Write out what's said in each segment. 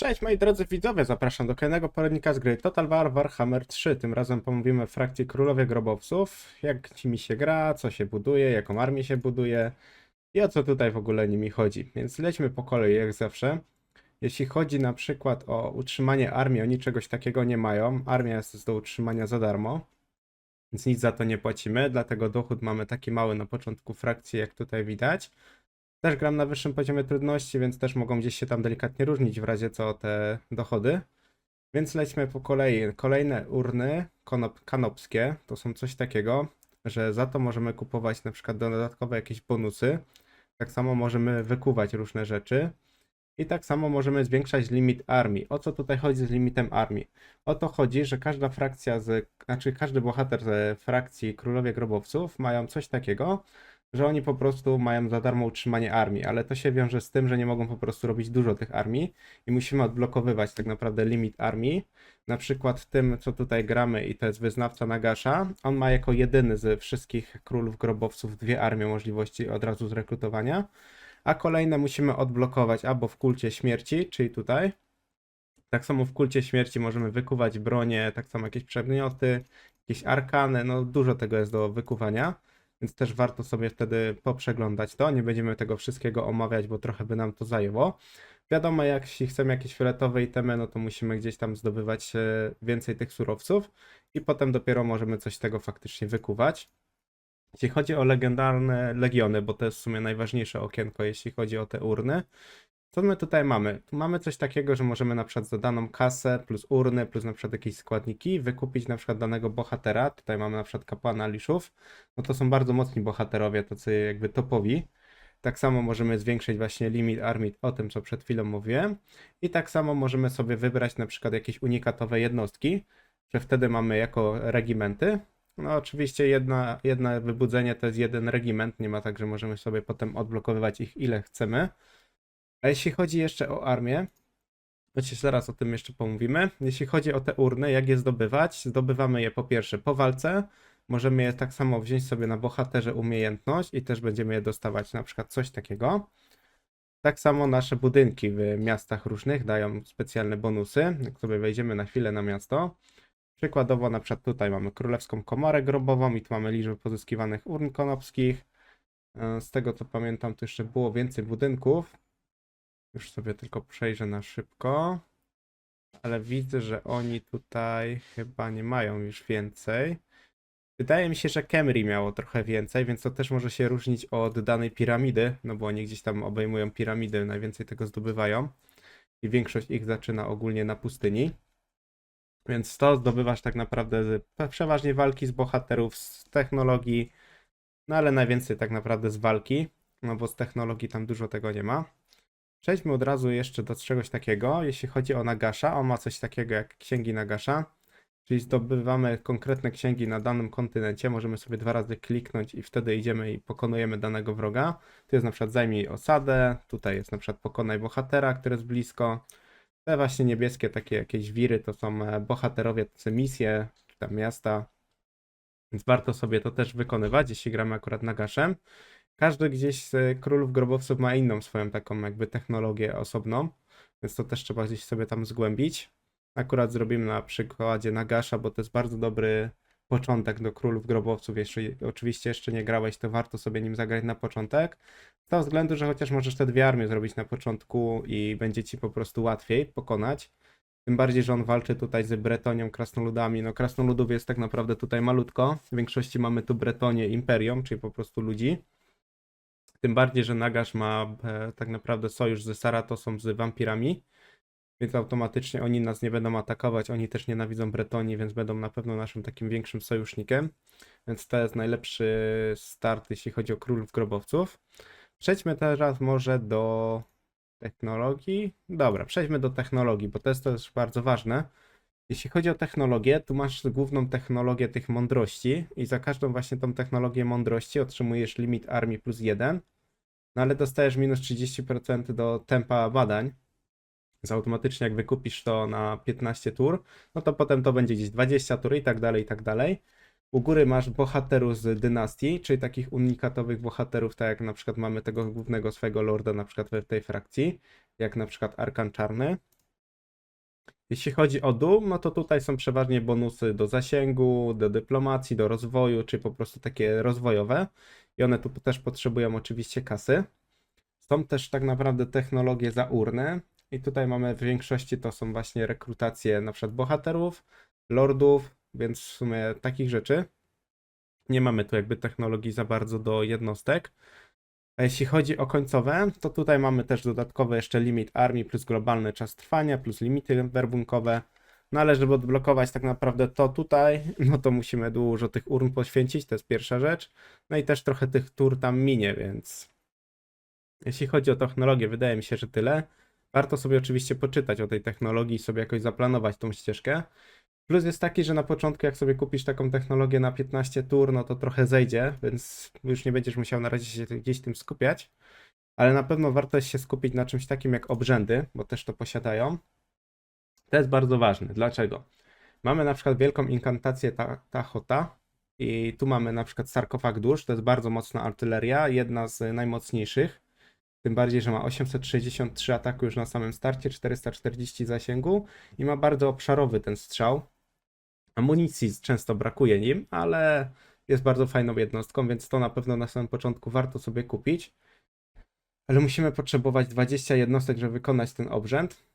Cześć moi drodzy widzowie, zapraszam do kolejnego poradnika z gry Total War Warhammer 3. Tym razem pomówimy w frakcji Królowie Grobowców, jak mi się gra, co się buduje, jaką armię się buduje i o co tutaj w ogóle nimi chodzi. Więc lećmy po kolei jak zawsze. Jeśli chodzi na przykład o utrzymanie armii, oni czegoś takiego nie mają. Armia jest do utrzymania za darmo, więc nic za to nie płacimy, dlatego dochód mamy taki mały na początku frakcji, jak tutaj widać. Też gram na wyższym poziomie trudności, więc też mogą gdzieś się tam delikatnie różnić w razie co te dochody. Więc lećmy po kolei. Kolejne urny konop kanopskie to są coś takiego, że za to możemy kupować na przykład dodatkowe jakieś bonusy. Tak samo możemy wykuwać różne rzeczy. I tak samo możemy zwiększać limit armii. O co tutaj chodzi z limitem armii? O to chodzi, że każda frakcja, z, znaczy każdy bohater ze frakcji Królowie Grobowców mają coś takiego, że oni po prostu mają za darmo utrzymanie armii, ale to się wiąże z tym, że nie mogą po prostu robić dużo tych armii i musimy odblokowywać tak naprawdę limit armii. Na przykład tym, co tutaj gramy i to jest wyznawca Nagasza, on ma jako jedyny z wszystkich królów grobowców dwie armie możliwości od razu zrekrutowania, a kolejne musimy odblokować albo w kulcie śmierci, czyli tutaj. Tak samo w kulcie śmierci możemy wykuwać bronie, tak samo jakieś przedmioty, jakieś arkany, no dużo tego jest do wykuwania więc też warto sobie wtedy poprzeglądać to. Nie będziemy tego wszystkiego omawiać, bo trochę by nam to zajęło. Wiadomo, jak jeśli chcemy jakieś fioletowe itemy, no to musimy gdzieś tam zdobywać e, więcej tych surowców i potem dopiero możemy coś z tego faktycznie wykuwać. Jeśli chodzi o legendarne legiony, bo to jest w sumie najważniejsze okienko, jeśli chodzi o te urny, co my tutaj mamy? Tu mamy coś takiego, że możemy na przykład za daną kasę plus urny, plus na przykład jakieś składniki wykupić na przykład danego bohatera. Tutaj mamy na przykład kapłana Liszów. No to są bardzo mocni bohaterowie, tacy jakby topowi. Tak samo możemy zwiększyć właśnie limit armii, o tym co przed chwilą mówiłem. I tak samo możemy sobie wybrać na przykład jakieś unikatowe jednostki, że wtedy mamy jako regimenty. No oczywiście jedna, jedna wybudzenie to jest jeden regiment, nie ma tak, że możemy sobie potem odblokowywać ich ile chcemy. A jeśli chodzi jeszcze o armię, chociaż zaraz o tym jeszcze pomówimy. Jeśli chodzi o te urny, jak je zdobywać? Zdobywamy je po pierwsze po walce. Możemy je tak samo wziąć sobie na bohaterze umiejętność i też będziemy je dostawać na przykład coś takiego. Tak samo nasze budynki w miastach różnych dają specjalne bonusy. Jak sobie wejdziemy na chwilę na miasto. Przykładowo na przykład tutaj mamy królewską komorę grobową i tu mamy liczbę pozyskiwanych urn konopskich. E, Z tego co pamiętam, to jeszcze było więcej budynków. Już sobie tylko przejrzę na szybko. Ale widzę, że oni tutaj chyba nie mają już więcej. Wydaje mi się, że Kemri miało trochę więcej, więc to też może się różnić od danej piramidy, no bo oni gdzieś tam obejmują piramidy, najwięcej tego zdobywają. I większość ich zaczyna ogólnie na pustyni. Więc to zdobywasz tak naprawdę z, przeważnie walki z bohaterów, z technologii, no ale najwięcej tak naprawdę z walki, no bo z technologii tam dużo tego nie ma. Przejdźmy od razu jeszcze do czegoś takiego. Jeśli chodzi o Nagasza, on ma coś takiego jak księgi Nagasza, czyli zdobywamy konkretne księgi na danym kontynencie. Możemy sobie dwa razy kliknąć i wtedy idziemy i pokonujemy danego wroga. Tu jest na przykład zajmij osadę, tutaj jest na przykład pokonaj bohatera, który jest blisko. Te właśnie niebieskie takie jakieś wiry to są e, bohaterowie, te misje, czy tam miasta. Więc warto sobie to też wykonywać, jeśli gramy akurat Nagaszem. Każdy gdzieś z królów grobowców ma inną swoją taką jakby technologię osobną, więc to też trzeba gdzieś sobie tam zgłębić. Akurat zrobimy na przykładzie Nagasza, bo to jest bardzo dobry początek do królów grobowców. Jeśli oczywiście jeszcze nie grałeś, to warto sobie nim zagrać na początek. Z tego względu, że chociaż możesz te dwie armie zrobić na początku i będzie ci po prostu łatwiej pokonać. Tym bardziej, że on walczy tutaj z Bretonią, krasnoludami. No krasnoludów jest tak naprawdę tutaj malutko. W większości mamy tu Bretonię Imperium, czyli po prostu ludzi. Tym bardziej, że Nagash ma e, tak naprawdę sojusz ze Saratosą, z wampirami, więc automatycznie oni nas nie będą atakować, oni też nienawidzą Bretonii, więc będą na pewno naszym takim większym sojusznikiem. Więc to jest najlepszy start, jeśli chodzi o królów grobowców. Przejdźmy teraz może do technologii. Dobra, przejdźmy do technologii, bo to jest też bardzo ważne. Jeśli chodzi o technologię, tu masz główną technologię tych mądrości i za każdą właśnie tą technologię mądrości otrzymujesz limit armii plus 1, no ale dostajesz minus 30% do tempa badań. Więc automatycznie jak wykupisz to na 15 tur, no to potem to będzie gdzieś 20 tur i tak dalej, i tak dalej. U góry masz bohaterów z dynastii, czyli takich unikatowych bohaterów, tak jak na przykład mamy tego głównego swojego lorda na przykład w tej frakcji, jak na przykład Arkan Czarny. Jeśli chodzi o dół, no to tutaj są przeważnie bonusy do zasięgu, do dyplomacji, do rozwoju, czy po prostu takie rozwojowe. I one tu też potrzebują oczywiście kasy. Są też tak naprawdę technologie za urny. I tutaj mamy w większości to są właśnie rekrutacje na przykład bohaterów, lordów, więc w sumie takich rzeczy. Nie mamy tu jakby technologii za bardzo do jednostek. A jeśli chodzi o końcowe, to tutaj mamy też dodatkowy jeszcze limit armii plus globalny czas trwania plus limity werbunkowe. No ale żeby odblokować tak naprawdę to tutaj, no to musimy dużo tych urn poświęcić, to jest pierwsza rzecz. No i też trochę tych tur tam minie, więc jeśli chodzi o technologię, wydaje mi się, że tyle. Warto sobie oczywiście poczytać o tej technologii i sobie jakoś zaplanować tą ścieżkę. Plus jest taki, że na początku jak sobie kupisz taką technologię na 15 tur, no to trochę zejdzie, więc już nie będziesz musiał na razie się gdzieś tym skupiać. Ale na pewno warto się skupić na czymś takim jak obrzędy, bo też to posiadają. To jest bardzo ważne. Dlaczego? Mamy na przykład wielką inkantację ta, Tachota i tu mamy na przykład sarkofag dusz, to jest bardzo mocna artyleria, jedna z najmocniejszych. Tym bardziej, że ma 863 ataku już na samym starcie, 440 zasięgu i ma bardzo obszarowy ten strzał. Amunicji często brakuje nim, ale jest bardzo fajną jednostką, więc to na pewno na samym początku warto sobie kupić. Ale musimy potrzebować 20 jednostek, żeby wykonać ten obrzęd,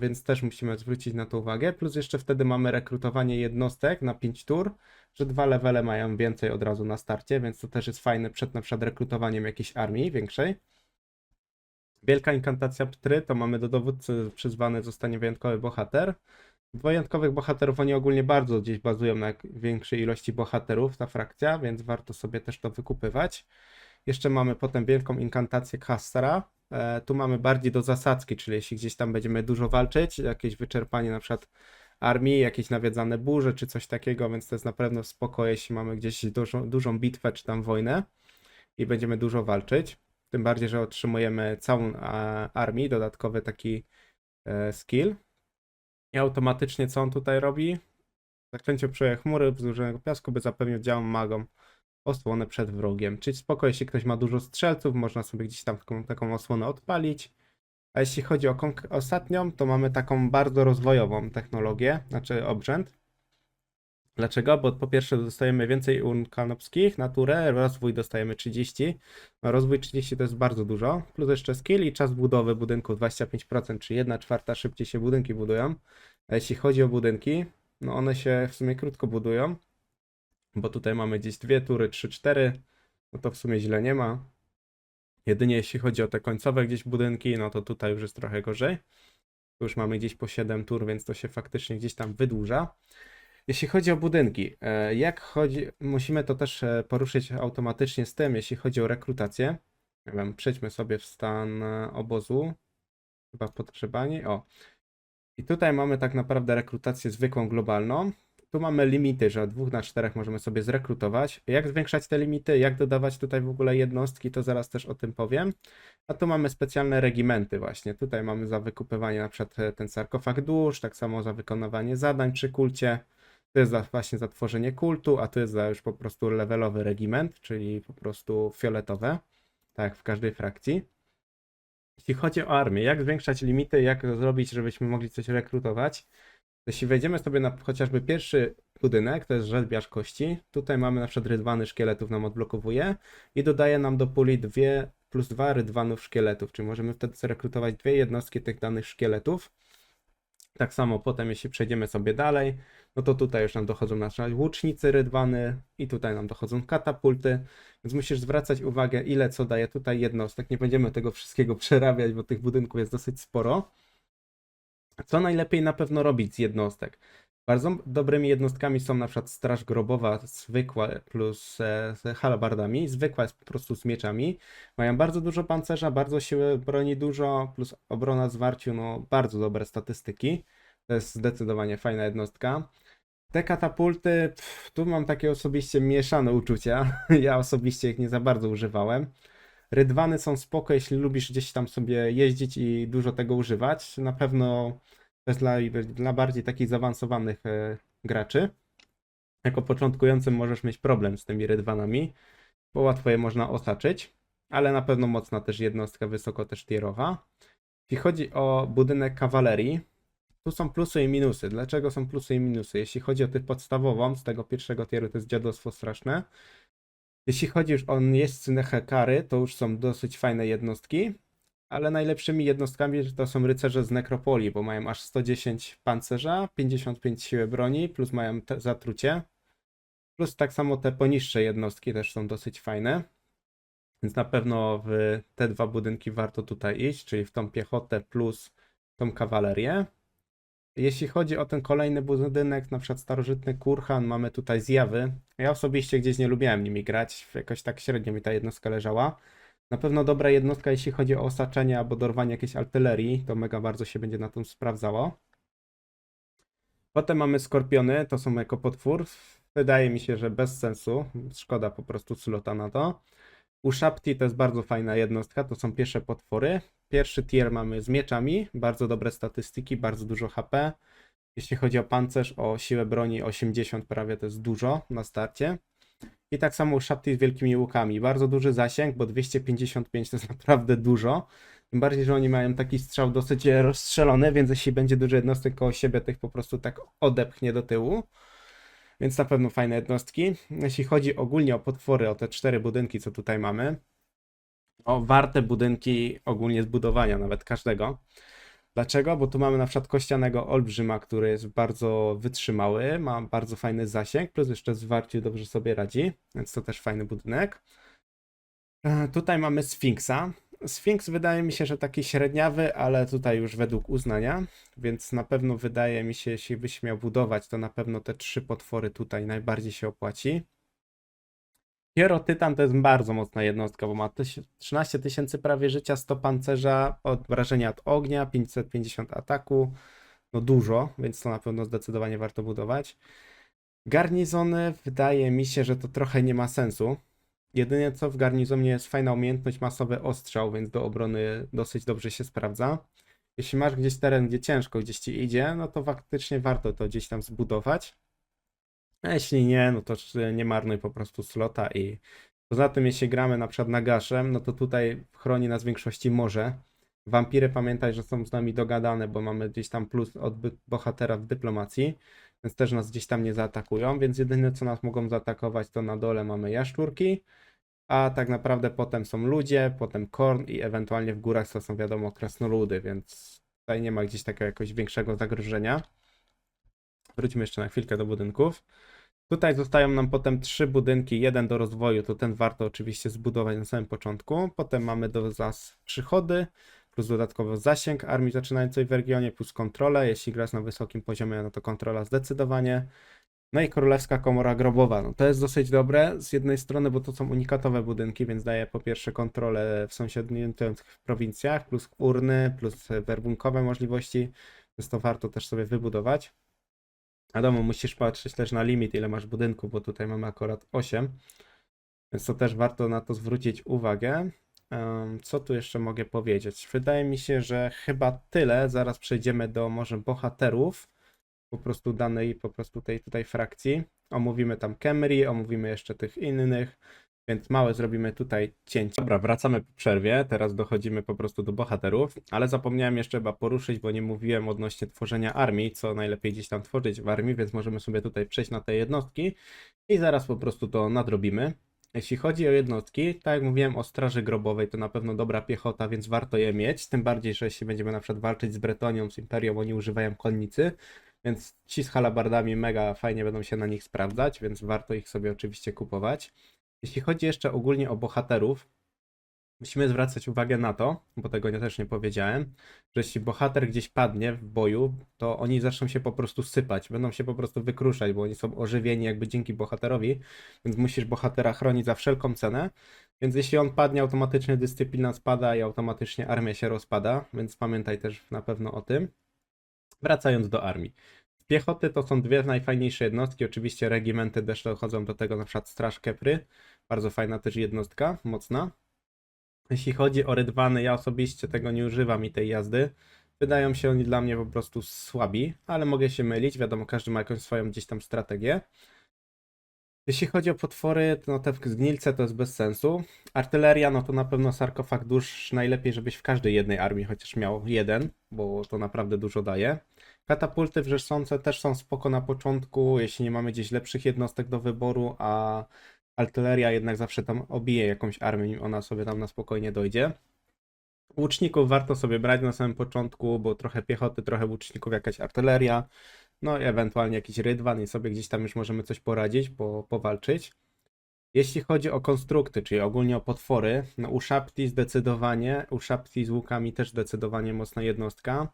więc też musimy zwrócić na to uwagę. Plus jeszcze wtedy mamy rekrutowanie jednostek na 5 tur, że dwa levele mają więcej od razu na starcie, więc to też jest fajne przed na przykład rekrutowaniem jakiejś armii większej. Wielka inkantacja ptry to mamy do dowódcy przyzwany zostanie wyjątkowy bohater. Wyjątkowych bohaterów oni ogólnie bardzo gdzieś bazują na większej ilości bohaterów, ta frakcja, więc warto sobie też to wykupywać. Jeszcze mamy potem wielką inkantację Kastara. E, tu mamy bardziej do zasadzki, czyli jeśli gdzieś tam będziemy dużo walczyć, jakieś wyczerpanie na przykład armii, jakieś nawiedzane burze czy coś takiego, więc to jest na pewno spoko, jeśli mamy gdzieś dużą, dużą bitwę czy tam wojnę i będziemy dużo walczyć. Tym bardziej, że otrzymujemy całą armię, dodatkowy taki e, skill. I automatycznie co on tutaj robi? Zaklęcie przeje chmury wzdłużonego piasku, by zapewnić działom magom osłonę przed wrogiem. Czyli spoko, jeśli ktoś ma dużo strzelców, można sobie gdzieś tam taką, taką osłonę odpalić. A jeśli chodzi o ostatnią, to mamy taką bardzo rozwojową technologię, znaczy obrzęd. Dlaczego? Bo po pierwsze dostajemy więcej urn kanopskich, naturę, rozwój dostajemy 30. No, rozwój 30 to jest bardzo dużo, plus jeszcze skill i czas budowy budynku 25%, czyli 1 czwarta szybciej się budynki budują. A jeśli chodzi o budynki, no one się w sumie krótko budują, bo tutaj mamy gdzieś dwie tury, 3-4, no to w sumie źle nie ma. Jedynie jeśli chodzi o te końcowe gdzieś budynki, no to tutaj już jest trochę gorzej. Tu już mamy gdzieś po 7 tur, więc to się faktycznie gdzieś tam wydłuża. Jeśli chodzi o budynki, e, jak chodzi, musimy to też e, poruszyć automatycznie z tym, jeśli chodzi o rekrutację. Nie wiem, przejdźmy sobie w stan e, obozu, chyba podgrzebanie, o. I tutaj mamy tak naprawdę rekrutację zwykłą, globalną. Tu mamy limity, że od 2 na 4 możemy sobie zrekrutować. Jak zwiększać te limity, jak dodawać tutaj w ogóle jednostki, to zaraz też o tym powiem. A tu mamy specjalne regimenty właśnie. Tutaj mamy za wykupywanie na przykład e, ten sarkofag dusz, tak samo za wykonywanie zadań przy kulcie. To jest za, właśnie za tworzenie kultu, a to jest za już po prostu levelowy regiment, czyli po prostu fioletowe, tak w każdej frakcji. Jeśli chodzi o armię, jak zwiększać limity, jak zrobić, żebyśmy mogli coś rekrutować, jeśli wejdziemy sobie na chociażby pierwszy budynek, to jest rzeźbiarz kości, tutaj mamy na przykład rydwany szkieletów nam odblokowuje i dodaje nam do puli 2 plus 2 rydwanów szkieletów, czyli możemy wtedy zrekrutować dwie jednostki tych danych szkieletów. Tak samo potem, jeśli przejdziemy sobie dalej, no to tutaj już nam dochodzą nasze łucznicy rydwany i tutaj nam dochodzą katapulty, więc musisz zwracać uwagę, ile co daje tutaj jednostek. Nie będziemy tego wszystkiego przerabiać, bo tych budynków jest dosyć sporo. Co najlepiej na pewno robić z jednostek? Bardzo dobrymi jednostkami są na przykład Straż Grobowa zwykła plus e, z halabardami. Zwykła jest po prostu z mieczami. Mają bardzo dużo pancerza, bardzo siły broni dużo, plus obrona zwarciu, no bardzo dobre statystyki. To jest zdecydowanie fajna jednostka. Te katapulty, pff, tu mam takie osobiście mieszane uczucia. Ja osobiście ich nie za bardzo używałem. Rydwany są spoko, jeśli lubisz gdzieś tam sobie jeździć i dużo tego używać. Na pewno jest dla, dla bardziej takich zaawansowanych e, graczy. Jako początkującym możesz mieć problem z tymi rydwanami, bo łatwo je można osaczyć, ale na pewno mocna też jednostka wysoko też tierowa. Jeśli chodzi o budynek kawalerii, tu są plusy i minusy. Dlaczego są plusy i minusy? Jeśli chodzi o tych podstawową, z tego pierwszego tieru to jest dziadostwo straszne. Jeśli chodzi już o jeźdźcy Hekary, to już są dosyć fajne jednostki, ale najlepszymi jednostkami to są rycerze z Nekropolii, bo mają aż 110 pancerza, 55 siły broni, plus mają zatrucie. Plus tak samo te poniższe jednostki też są dosyć fajne. Więc na pewno w te dwa budynki warto tutaj iść, czyli w tą piechotę plus tą kawalerię. Jeśli chodzi o ten kolejny budynek, na przykład starożytny Kurhan, mamy tutaj zjawy. Ja osobiście gdzieś nie lubiłem nimi grać, jakoś tak średnio mi ta jednostka leżała. Na pewno dobra jednostka, jeśli chodzi o osaczenie albo dorwanie jakiejś artylerii, to mega bardzo się będzie na tym sprawdzało. Potem mamy skorpiony, to są jako potwór. Wydaje mi się, że bez sensu. Szkoda po prostu slota na to. U Shapti to jest bardzo fajna jednostka, to są pierwsze potwory. Pierwszy tier mamy z mieczami, bardzo dobre statystyki, bardzo dużo HP. Jeśli chodzi o pancerz, o siłę broni 80 prawie to jest dużo na starcie. I tak samo u Shapti z wielkimi łukami. Bardzo duży zasięg, bo 255 to jest naprawdę dużo. Tym bardziej, że oni mają taki strzał dosyć rozstrzelony, więc jeśli będzie dużo jednostek koło siebie, to ich po prostu tak odepchnie do tyłu. Więc na pewno fajne jednostki. Jeśli chodzi ogólnie o potwory, o te cztery budynki, co tutaj mamy, o warte budynki ogólnie zbudowania, nawet każdego. Dlaczego? Bo tu mamy na przykład kościanego olbrzyma, który jest bardzo wytrzymały, ma bardzo fajny zasięg, plus jeszcze w zwarciu dobrze sobie radzi, więc to też fajny budynek. E, Tutaj mamy Sfinksa. Sfinks wydaje mi się, że taki średniawy, ale tutaj już według uznania, więc na pewno wydaje mi się, jeśli byś miał budować, to na pewno te trzy potwory tutaj najbardziej się opłaci. Hierotytan to jest bardzo mocna jednostka, bo ma tyś- 13 tysięcy prawie życia, 100 pancerza, obrażenia od ognia, 550 ataku, no dużo, więc to na pewno zdecydowanie warto budować. Garnizony wydaje mi się, że to trochę nie ma sensu. Jedynie co w garnizonie jest fajna umiejętność masowy ostrzał, więc do obrony dosyć dobrze się sprawdza. Jeśli masz gdzieś teren, gdzie ciężko gdzieś ci idzie, no to faktycznie warto to gdzieś tam zbudować. A jeśli nie, no to nie marnuj po prostu slota i poza tym jeśli gramy na przykład na gaszem, no to tutaj chroni nas w większości morze. Wampiry pamiętaj, że są z nami dogadane, bo mamy gdzieś tam plus od bohatera w dyplomacji, więc też nas gdzieś tam nie zaatakują, więc jedyne co nas mogą zaatakować to na dole mamy jaszczurki, a tak naprawdę potem są ludzie, potem korn i ewentualnie w górach to są wiadomo krasnoludy, więc tutaj nie ma gdzieś takiego jakiegoś większego zagrożenia. Wróćmy jeszcze na chwilkę do budynków. Tutaj zostają nam potem trzy budynki, jeden do rozwoju, to ten warto oczywiście zbudować na samym początku. Potem mamy do zas przychody, plus dodatkowo zasięg armii zaczynającej w regionie, plus kontrolę. Jeśli grasz na wysokim poziomie, no to kontrola zdecydowanie. No i królewska komora grobowa. No to jest dosyć dobre z jednej strony, bo to są unikatowe budynki, więc daje po pierwsze kontrolę w sąsiednich prowincjach, plus urny, plus werbunkowe możliwości, więc to warto też sobie wybudować. Wiadomo, musisz patrzeć też na limit, ile masz budynku, bo tutaj mamy akurat 8. Więc to też warto na to zwrócić uwagę. Co tu jeszcze mogę powiedzieć? Wydaje mi się, że chyba tyle. Zaraz przejdziemy do może bohaterów po prostu danej po prostu tej tutaj frakcji. Omówimy tam Kemri, omówimy jeszcze tych innych, więc małe zrobimy tutaj cięcie. Dobra, wracamy po przerwie. Teraz dochodzimy po prostu do bohaterów, ale zapomniałem jeszcze chyba poruszyć, bo nie mówiłem odnośnie tworzenia armii, co najlepiej gdzieś tam tworzyć w armii, więc możemy sobie tutaj przejść na te jednostki i zaraz po prostu to nadrobimy. Jeśli chodzi o jednostki, tak jak mówiłem o Straży Grobowej, to na pewno dobra piechota, więc warto je mieć. Tym bardziej, że jeśli będziemy na przykład walczyć z Bretonią, z Imperią, oni używają konnicy, więc ci z halabardami mega fajnie będą się na nich sprawdzać, więc warto ich sobie oczywiście kupować. Jeśli chodzi jeszcze ogólnie o bohaterów, musimy zwracać uwagę na to, bo tego nie- też nie powiedziałem, że jeśli bohater gdzieś padnie w boju, to oni zaczną się po prostu sypać, będą się po prostu wykruszać, bo oni są ożywieni jakby dzięki bohaterowi, więc musisz bohatera chronić za wszelką cenę. Więc jeśli on padnie, automatycznie dyscyplina spada i automatycznie armia się rozpada, więc pamiętaj też na pewno o tym. Wracając do armii. Piechoty to są dwie najfajniejsze jednostki. Oczywiście regimenty też dochodzą do tego, na przykład Straż Kepry. Bardzo fajna też jednostka, mocna. Jeśli chodzi o rydwany, ja osobiście tego nie używam i tej jazdy. Wydają się oni dla mnie po prostu słabi, ale mogę się mylić. Wiadomo, każdy ma jakąś swoją gdzieś tam strategię. Jeśli chodzi o potwory, to no te zgnilce to jest bez sensu. Artyleria, no to na pewno sarkofag dusz najlepiej, żebyś w każdej jednej armii chociaż miał jeden, bo to naprawdę dużo daje. Katapulty wrzeszczące też są spoko na początku, jeśli nie mamy gdzieś lepszych jednostek do wyboru, a artyleria jednak zawsze tam obije jakąś armię, nim ona sobie tam na spokojnie dojdzie. Łuczników warto sobie brać na samym początku, bo trochę piechoty, trochę łuczników, jakaś artyleria, no i ewentualnie jakiś rydwan i sobie gdzieś tam już możemy coś poradzić, po, powalczyć. Jeśli chodzi o konstrukty, czyli ogólnie o potwory, no u Shapti zdecydowanie, u Shapti z łukami też zdecydowanie mocna jednostka.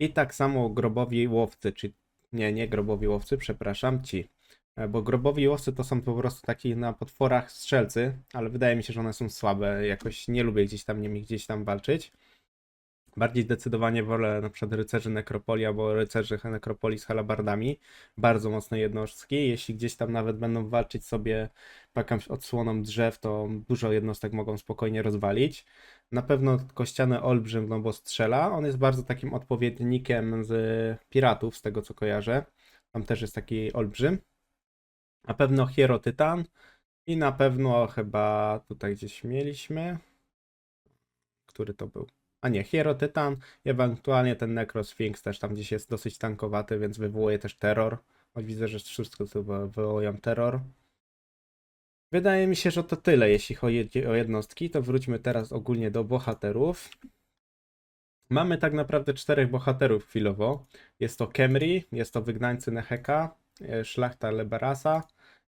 I tak samo grobowi łowcy, czy nie, nie grobowi łowcy, przepraszam, ci. E, Bo grobowi łowcy to są po prostu taki na potworach strzelcy, ale wydaje mi się, że one są słabe. Jakoś nie lubię gdzieś tam nimi gdzieś tam walczyć. Bardziej zdecydowanie wolę na przykład rycerzy nekropolii albo rycerzy nekropolii z halabardami. Bardzo mocne jednostki. Jeśli gdzieś tam nawet będą walczyć sobie jakąś odsłoną drzew, to dużo jednostek mogą spokojnie rozwalić. Na pewno kościany olbrzym, no bo strzela. On jest bardzo takim odpowiednikiem z piratów, z tego co kojarzę. Tam też jest taki olbrzym. Na pewno hierotytan i na pewno chyba tutaj gdzieś mieliśmy. Który to był? A nie, hierotytan i ewentualnie ten necrosphinx też tam gdzieś jest dosyć tankowaty, więc wywołuje też terror. Choć widzę, że wszystko wy- wywołują terror. Wydaje mi się, że to tyle, jeśli chodzi o jednostki. To wróćmy teraz ogólnie do bohaterów. Mamy tak naprawdę czterech bohaterów chwilowo. Jest to Kemri, jest to wygnańcy Neheka, e, szlachta Leberasa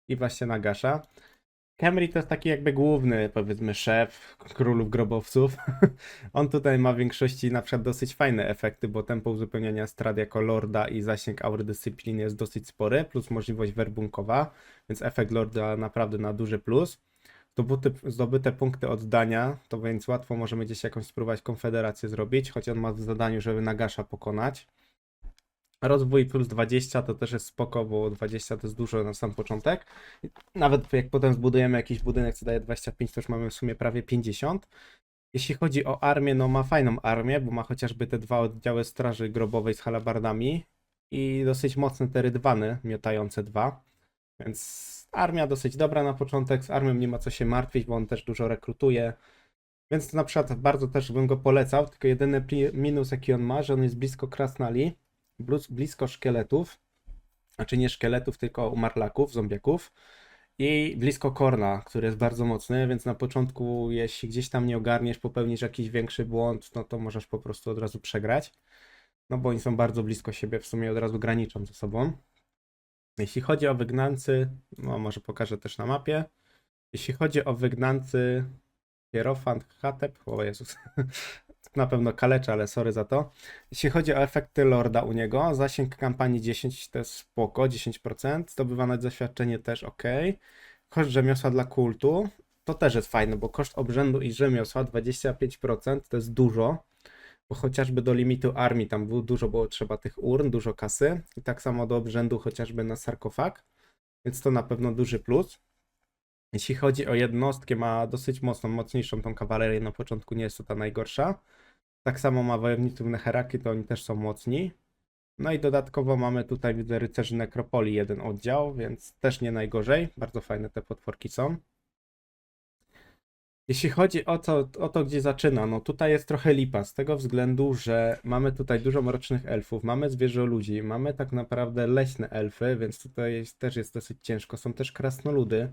i właśnie Nagasza. Kemri to jest taki jakby główny, powiedzmy, szef królów grobowców. On tutaj ma w większości na przykład dosyć fajne efekty, bo tempo uzupełniania strat jako lorda i zasięg aury dyscypliny jest dosyć spory, plus możliwość werbunkowa, więc efekt lorda naprawdę na duży plus. Zdobyte, zdobyte punkty oddania, to więc łatwo możemy gdzieś jakąś spróbować konfederację zrobić, choć on ma w zadaniu, żeby Nagasza pokonać. Rozwój plus 20 to też jest spoko, bo 20 to jest dużo na sam początek. Nawet jak potem zbudujemy jakiś budynek, co daje 25, to już mamy w sumie prawie 50. Jeśli chodzi o armię, no ma fajną armię, bo ma chociażby te dwa oddziały straży grobowej z halabardami i dosyć mocne te rydwany, miotające dwa. Więc armia dosyć dobra na początek, z armią nie ma co się martwić, bo on też dużo rekrutuje. Więc na przykład bardzo też bym go polecał, tylko jedyny minus jaki on ma, że on jest blisko Krasnali, blisko szkieletów, znaczy nie szkieletów, tylko umarlaków, zombiaków i blisko Korna, który jest bardzo mocny, więc na początku jeśli gdzieś tam nie ogarniesz, popełnisz jakiś większy błąd, no to możesz po prostu od razu przegrać. No bo oni są bardzo blisko siebie, w sumie od razu graniczą ze sobą. Jeśli chodzi o wygnancy, no może pokażę też na mapie. Jeśli chodzi o wygnancy Hierofant Hatep, o Jezus, na pewno kaleczę, ale sorry za to. Jeśli chodzi o efekty Lorda u niego, zasięg kampanii 10 to jest spoko, 10%, zdobywane doświadczenie też ok. Koszt rzemiosła dla kultu, to też jest fajne, bo koszt obrzędu i rzemiosła 25% to jest dużo, bo chociażby do limitu armii tam było dużo było trzeba tych urn, dużo kasy i tak samo do obrzędu chociażby na sarkofag, więc to na pewno duży plus. Jeśli chodzi o jednostkę, ma dosyć mocną, mocniejszą tą kawalerię na początku, nie jest to ta najgorsza. Tak samo ma wojowników Neheraki, to oni też są mocni. No i dodatkowo mamy tutaj, widzę, rycerzy Nekropolii jeden oddział, więc też nie najgorzej. Bardzo fajne te potworki są. Jeśli chodzi o to, o to, gdzie zaczyna, no tutaj jest trochę lipa, z tego względu, że mamy tutaj dużo mrocznych elfów, mamy zwierzę ludzi, mamy tak naprawdę leśne elfy, więc tutaj jest, też jest dosyć ciężko. Są też krasnoludy.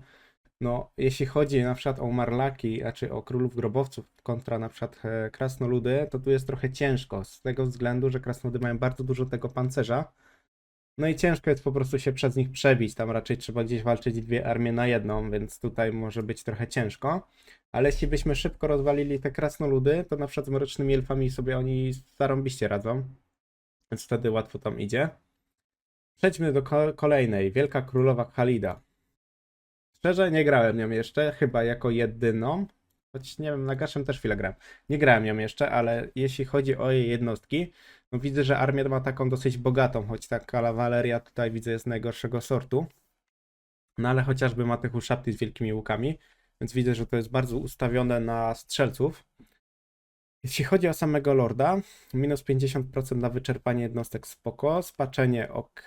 No, jeśli chodzi na przykład o Marlaki, znaczy o królów grobowców kontra na przykład e, krasnoludy, to tu jest trochę ciężko, z tego względu, że krasnoludy mają bardzo dużo tego pancerza. No i ciężko jest po prostu się przez nich przebić, tam raczej trzeba gdzieś walczyć dwie armie na jedną, więc tutaj może być trochę ciężko. Ale jeśli byśmy szybko rozwalili te krasnoludy, to na przykład z mrocznymi elfami sobie oni zarąbiście radzą. Więc wtedy łatwo tam idzie. Przejdźmy do ko- kolejnej. Wielka Królowa Khalida. Szczerze nie grałem nią jeszcze, chyba jako jedyną. Choć nie wiem, na Gaszem też chwilę grałem. Nie grałem nią jeszcze, ale jeśli chodzi o jej jednostki, no widzę, że armia ma taką dosyć bogatą, choć ta kawaleria tutaj widzę jest najgorszego sortu. No ale chociażby ma tych uszapty z wielkimi łukami, więc widzę, że to jest bardzo ustawione na strzelców. Jeśli chodzi o samego Lorda, minus 50% na wyczerpanie jednostek spoko, spaczenie ok,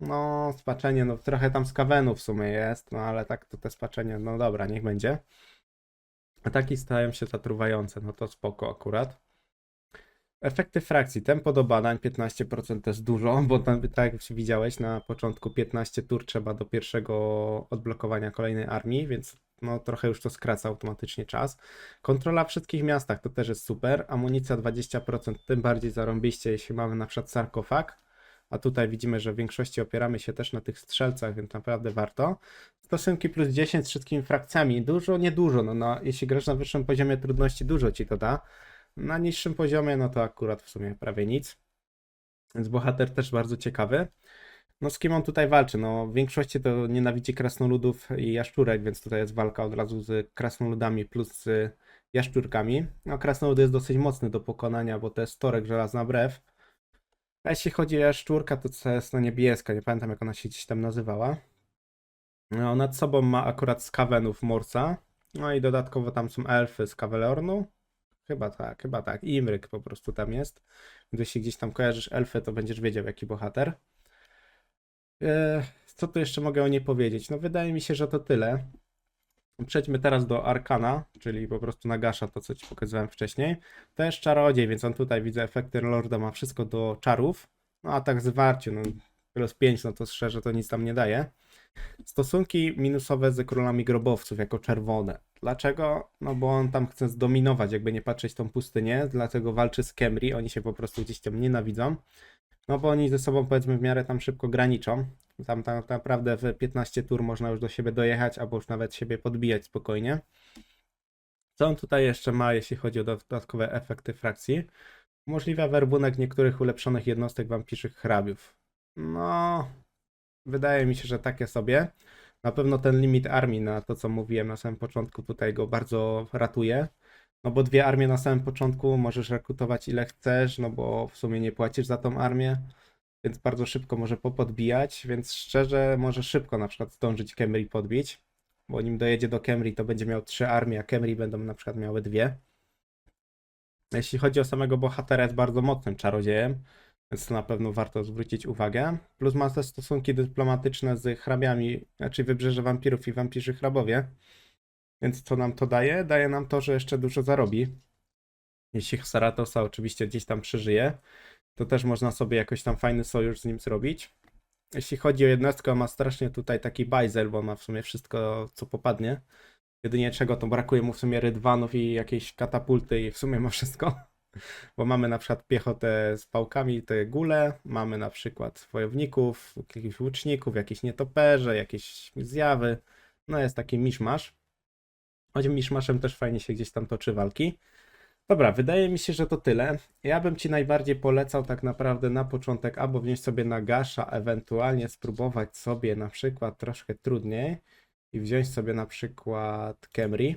No, spaczenie, no trochę tam skawenów w sumie jest, no ale tak to te spaczenie, no dobra, niech będzie. Ataki stają się zatruwające, no to spoko akurat. Efekty frakcji. Tempo do badań 15% to jest dużo, bo tam, tak jak widziałeś na początku 15 tur trzeba do pierwszego odblokowania kolejnej armii, więc no trochę już to skraca automatycznie czas. Kontrola w wszystkich miastach to też jest super. Amunicja 20%, tym bardziej zarąbiście, jeśli mamy na przykład sarkofag. A tutaj widzimy, że w większości opieramy się też na tych strzelcach, więc naprawdę warto. Stosunki plus 10 z wszystkimi frakcjami. Dużo, niedużo. No, no, jeśli grasz na wyższym poziomie trudności, dużo ci to da. Na niższym poziomie, no to akurat w sumie prawie nic. Więc bohater też bardzo ciekawy. No z kim on tutaj walczy? No w większości to nienawidzi krasnoludów i jaszczurek, więc tutaj jest walka od razu z krasnoludami plus z jaszczurkami. No krasnolud jest dosyć mocny do pokonania, bo to jest torek żelazna brew. A jeśli chodzi o jaszczurka, to jest no niebieska, nie pamiętam jak ona się gdzieś tam nazywała. No, nad sobą ma akurat skawenów Morsa. No i dodatkowo tam są elfy z Kawelornu. Chyba tak, chyba tak. I Imryk po prostu tam jest. Jeśli gdzieś tam kojarzysz elfę, to będziesz wiedział jaki bohater. Eee, co tu jeszcze mogę o niej powiedzieć? No wydaje mi się, że to tyle. Przejdźmy teraz do Arkana, czyli po prostu nagasza to, co ci pokazywałem wcześniej. Jest czarodziej, więc on tutaj widzę efekty Lorda, ma wszystko do czarów. No a tak zwarcie, no plus 5, no to szczerze to nic tam nie daje. Stosunki minusowe z królami grobowców jako czerwone. Dlaczego? No bo on tam chce zdominować, jakby nie patrzeć tą pustynię, dlatego walczy z Kemri, oni się po prostu gdzieś tam nienawidzą. No bo oni ze sobą powiedzmy w miarę tam szybko graniczą. Tam tak naprawdę w 15 tur można już do siebie dojechać, albo już nawet siebie podbijać spokojnie. Co on tutaj jeszcze ma, jeśli chodzi o dodatkowe efekty frakcji? Umożliwia werbunek niektórych ulepszonych jednostek wampirzych hrabiów. No, wydaje mi się, że takie sobie. Na pewno ten limit armii na to, co mówiłem na samym początku, tutaj go bardzo ratuje. No bo dwie armie na samym początku możesz rekrutować ile chcesz, no bo w sumie nie płacisz za tą armię, więc bardzo szybko może popodbijać, więc szczerze może szybko na przykład zdążyć Kemri podbić, bo nim dojedzie do Kemri to będzie miał trzy armie, a Kemri będą na przykład miały dwie. Jeśli chodzi o samego bohatera, jest bardzo mocnym czarodziejem, więc to na pewno warto zwrócić uwagę. Plus ma te stosunki dyplomatyczne z hrabiami, znaczy wybrzeże wampirów i wampirzy hrabowie. Więc co nam to daje? Daje nam to, że jeszcze dużo zarobi. Jeśli Saratosa oczywiście gdzieś tam przeżyje, to też można sobie jakoś tam fajny sojusz z nim zrobić. Jeśli chodzi o jednostkę, ma strasznie tutaj taki bajzel, bo ma w sumie wszystko, co popadnie. Jedynie czego to brakuje mu w sumie rydwanów i jakiejś katapulty i w sumie ma wszystko. Bo mamy na przykład piechotę z pałkami, te gule, mamy na przykład wojowników, jakichś łuczników, jakieś nietoperze, jakieś zjawy. No jest taki miszmasz. Choć miszmaszem też fajnie się gdzieś tam toczy walki. Dobra, wydaje mi się, że to tyle. Ja bym Ci najbardziej polecał tak naprawdę na początek albo wziąć sobie na gasza, ewentualnie spróbować sobie na przykład troszkę trudniej i wziąć sobie na przykład Kemri.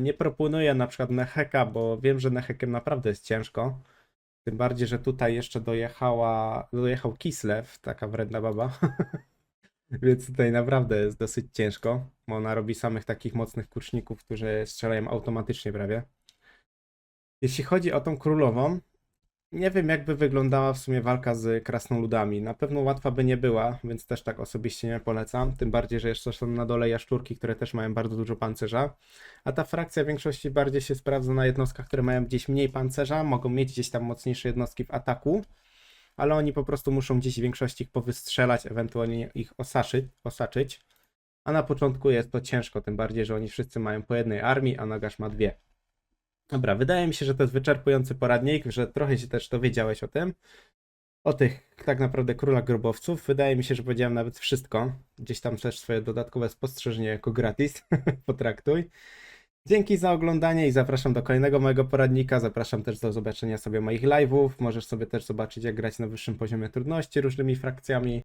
Nie proponuję na przykład Neheka, bo wiem, że Nehekiem naprawdę jest ciężko. Tym bardziej, że tutaj jeszcze dojechała, dojechał Kislev, taka wredna baba. Więc tutaj naprawdę jest dosyć ciężko, bo ona robi samych takich mocnych kuczników, którzy strzelają automatycznie prawie. Jeśli chodzi o tą królową, nie wiem jakby wyglądała w sumie walka z krasnoludami. Na pewno łatwa by nie była, więc też tak osobiście nie polecam. Tym bardziej, że jeszcze są na dole jaszczurki, które też mają bardzo dużo pancerza. A ta frakcja w większości bardziej się sprawdza na jednostkach, które mają gdzieś mniej pancerza, mogą mieć gdzieś tam mocniejsze jednostki w ataku ale oni po prostu muszą gdzieś większości ich powystrzelać, ewentualnie ich osaczyć, osaczyć. A na początku jest to ciężko, tym bardziej, że oni wszyscy mają po jednej armii, a Nagash ma dwie. Dobra, wydaje mi się, że to jest wyczerpujący poradnik, że trochę się też dowiedziałeś o tym. O tych tak naprawdę królach grobowców. Wydaje mi się, że powiedziałem nawet wszystko. Gdzieś tam też swoje dodatkowe spostrzeżenie jako gratis potraktuj. Dzięki za oglądanie i zapraszam do kolejnego mojego poradnika. Zapraszam też do zobaczenia sobie moich live'ów. Możesz sobie też zobaczyć, jak grać na wyższym poziomie trudności różnymi frakcjami.